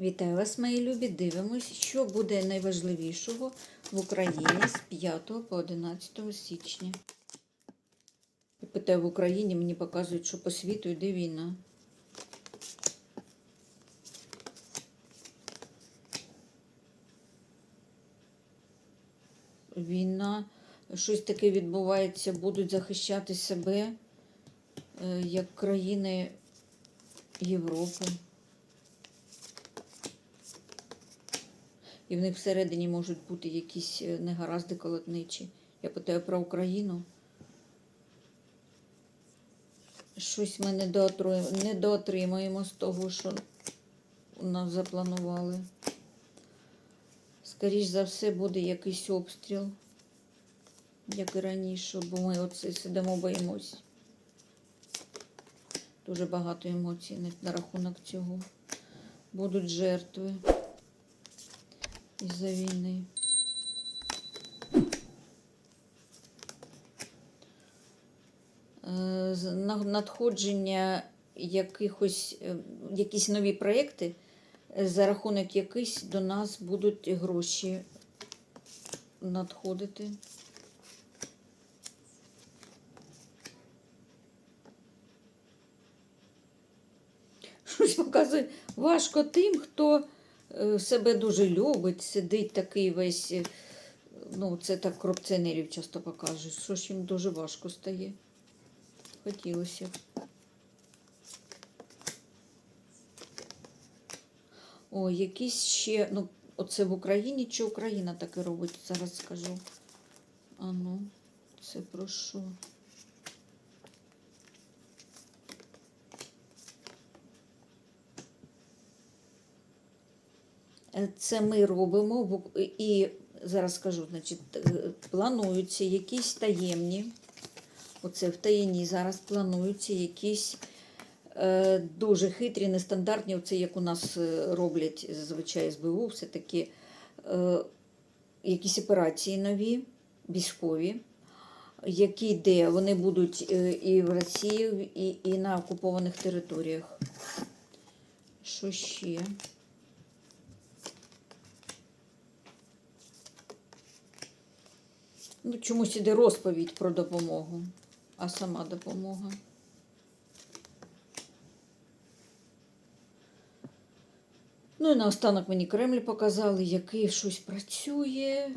Вітаю вас, мої любі. Дивимось, що буде найважливішого в Україні з 5 по 11 січня. Питаю в Україні, мені показують, що по світу йде війна. Війна, щось таке відбувається, будуть захищати себе е, як країни Європи. І в них всередині можуть бути якісь е, негаразди колотничі. Я питаю про Україну. Щось ми не доотруємо- з того, що у нас запланували. Скоріш за все, буде якийсь обстріл, як і раніше, бо ми оце сидимо, боїмось. Дуже багато емоцій на рахунок цього. Будуть жертви із-за війни. Е, на- Надходження якихось, е, якісь нові проєкти, е, за рахунок яких до нас будуть гроші надходити. Щось показує важко тим, хто себе дуже любить, сидить такий весь. е, Ну, це так корупціонерів часто покажуть. Що ж їм дуже важко стає. Хотілося. О, якісь ще, ну, оце в Україні чи Україна таке робить, зараз скажу. А ну, це про що? Це ми робимо і зараз скажу, значить, е, плануються якісь таємні. Оце в таїні зараз плануються якісь е, дуже хитрі, нестандартні, оце як у нас е, роблять зазвичай СБУ, все-таки е, якісь операції нові, військові, які де вони будуть е, і в Росії, і, і на окупованих територіях. Що ще? Ну, чомусь іде розповідь про допомогу, а сама допомога. Ну і наостанок мені Кремль показали, який щось працює.